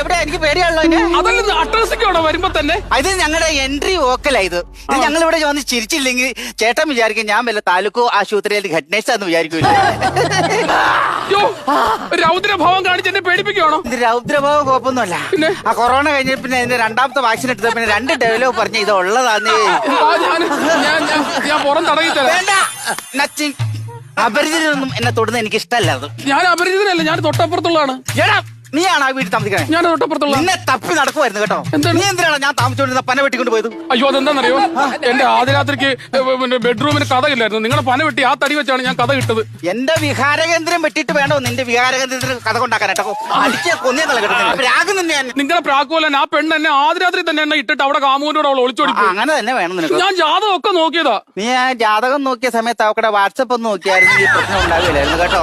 എവിടെ എനിക്ക് പേടിയാണല്ലോ അതല്ല വരുമ്പോ തന്നെ? ഇത് ഞങ്ങളുടെ എൻട്രി വോക്കലാ ഇത്. ഇത് ഞങ്ങൾ ഇവിടെ വന്ന് ചിരിച്ചില്ലെങ്കിൽ ചേട്ടൻ വിചാരിക്കും ഞാൻ വല്ല താലൂക്ക് ആശുപത്രിയിൽ ഹെഡ്നേഴ്സാന്ന് വിചാരിക്കൂല. യോ രൗദ്രഭാവം കാണിച്ച് എന്നെ പേടിപ്പിക്കുകയാണോ ഇത് രൗദ്രഭാവം കുഴപ്പമൊന്നുമല്ല? ആ കൊറോണ കഴിഞ്ഞ പിന്നെ അതിന്റെ രണ്ടാമത്തെ വാക്സിൻ എടുത്ത പിന്നെ രണ്ട് ഡെവലപ്പ് പറഞ്ഞ ഇത് ഉള്ളതാന്ന്. ഞാൻ പുറം തുടങ്ങി തരാം വേണ്ട. നച്ചിങ് അപരിചിതരൊന്നും എന്നെ തൊടുന്ന എനിക്ക് ഇഷ്ടമല്ല അത്. ഞാൻ അപരിചിതനല്ല ഞാൻ തൊട്ടപ്പുറത്തുള്ളതാണ്. നീയാണ് ആ വീട്ടിൽ താമസിക്കണേ? ഞാൻ തൊട്ടപ്പുറത്തുള്ള നിന്നെ തപ്പി നടക്കുമായിരുന്നു കേട്ടോ. എന്താണ്? നീ എന്തിനാണ് ഞാൻ താമസിച്ചോണ്ടിരുന്ന പന വെട്ടിക്കൊണ്ട് പോയത്? അയ്യോ അതെന്താണെന്നറിയോ? എന്റെ ആദ്യരാത്രിക്ക് പിന്നെ ബെഡ്റൂമിന് കഥ ഇല്ലായിരുന്നു നിങ്ങളെ പന വെട്ടി ആ തടി വെച്ചാണ് ഞാൻ കഥ കിട്ടത് എന്റെ വിഹാരകേന്ദ്രം വെട്ടിട്ട് വേണോ നിന്റെ വിഹാരകേന്ദ്രത്തിന് കഥ കൊണ്ടാക്കാനായിട്ടോ. അടിച്ച രാഗം ഞാൻ നിങ്ങളെ പ്രാക്കോലൻ ആ പെണ്ണ് എന്നെ ആദ്യരാത്രി തന്നെ എന്നെ ഇട്ടിട്ട് അവിടെ കാമൂരോട് അവൾ ഒളിച്ചോടി ആ, പോയി അങ്ങനെ തന്നെ വേണം നിനക്ക്. ഞാൻ ജാതകം ഒക്കെ നോക്കിയതാ. നീ ആ ജാതകം നോക്കിയ സമയത്ത് അവക്കടെ വാട്സപ്പ് ഒന്ന് നോക്കിയായിരുന്നു. ഈ പ്രശ്നം ഉണ്ടാവില്ലായിരുന്നു കേട്ടോ.